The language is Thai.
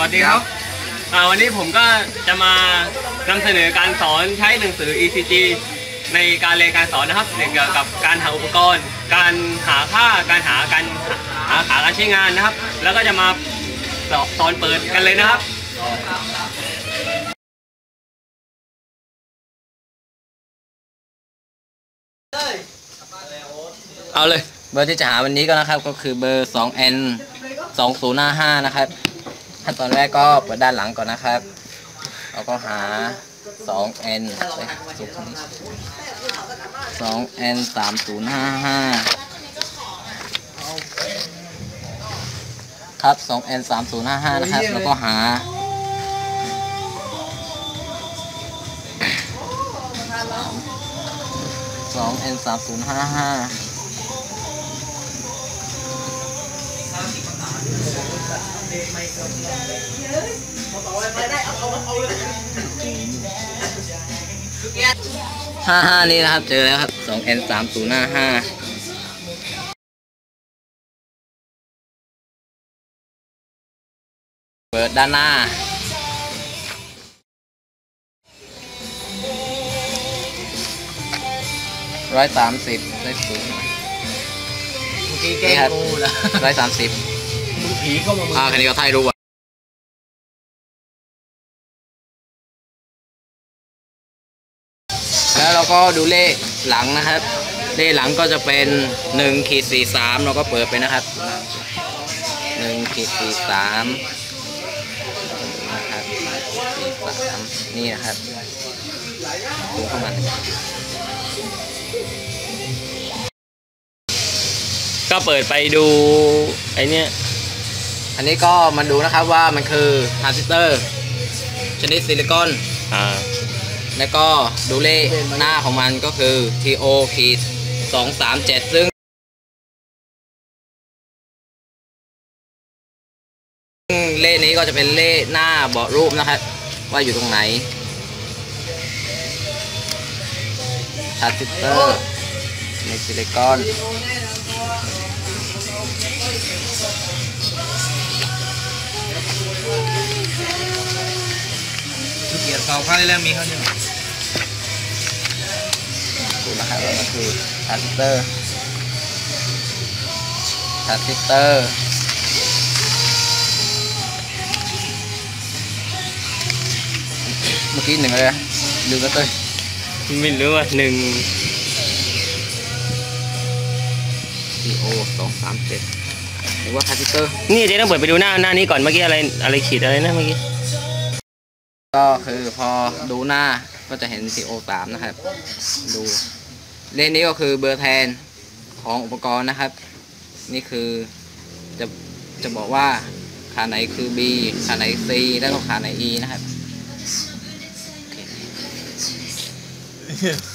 วัสดีครับอ่าวันนี้ผมก็จะมานำเสนอการสอนใช้หนังสือ ECG ในการเรียนการสอนนะครับเกี่ยวกับการหาอุปกรณ์ การหาค่า การหาการหาหาการใช้งานนะครับ แล้วก็จะมาสอนเปิดกันเลยนะครับเอาเลยเบอร์ที่จะหาวันนี้ก็นะครับก็คือเบอร์ 2n 2055 นะครับ ขั้นตอนแรกก็เปิดด้านหลังก่อนนะครับเราก็หา 2n ไปสุดนี้ 2n 3055 ครับ 2n 3055 นะครับ แล้วก็หา 2n 3055 ห้าห้านี่นะครับ เจอแล้วครับสอง n สามศูนย์ห้าห้าเปิดด้านหน้าร้อยสามสิบได้ศูนย์เมื่อกี้แกนี่ครับงูแล้วร้อยสามสิบ ผีเข้ามาอ่าคันนี้ก็ไทยรู้อะแล้วเราก็ดูเลขหลังนะครับ เลขหลังก็จะเป็น1ขีด43เราก็เปิดไปนะครับ1ขีด43นะครับ43นี่นะครับดูเข้ามาก็เปิดไปดูไอเนี้ย อันนี้ก็มาดูนะครับว่ามันคือทรานซิสเตอร์ ชนิดซิลิคอน อ่า แล้วก็ดูเลขหน้าของมันก็คือ TO ขีด237ซึ่งเลขนี้ก็จะเป็นเลขหน้าเบาะรูปนะครับ ว่าอยู่ตรงไหนทรานซิสเตอร์ในซิลิคอน เรติเก่าข้างแรกมีเขาเนี่ยดูนะครับว่ามันคือทรานซิสเตอร์ทรานซิสเตอร์เมื่อกี้หนึ่งอะไรนะลืมแล้วเต้ยไม่รู้ว่าหนึ่ง TO สองสามเจ็ดหรือว่าทรานซิเตอร์ นี่เจ๊ต้องเปิดไปดูหน้าหน้านี้ก่อนเมื่อกี้อะไรอะไรขีดอะไรนะเมื่อกี้ ก็คือพอดูหน้าก็จะเห็น TO สามนะครับ ดูเลขนี้ก็คือเบอร์แทนของอุปกรณ์นะครับ นี่คือจะจะบอกว่าขาไหนคือ B ขาไหน C แล้วก็ขาไหน E นะครับ okay.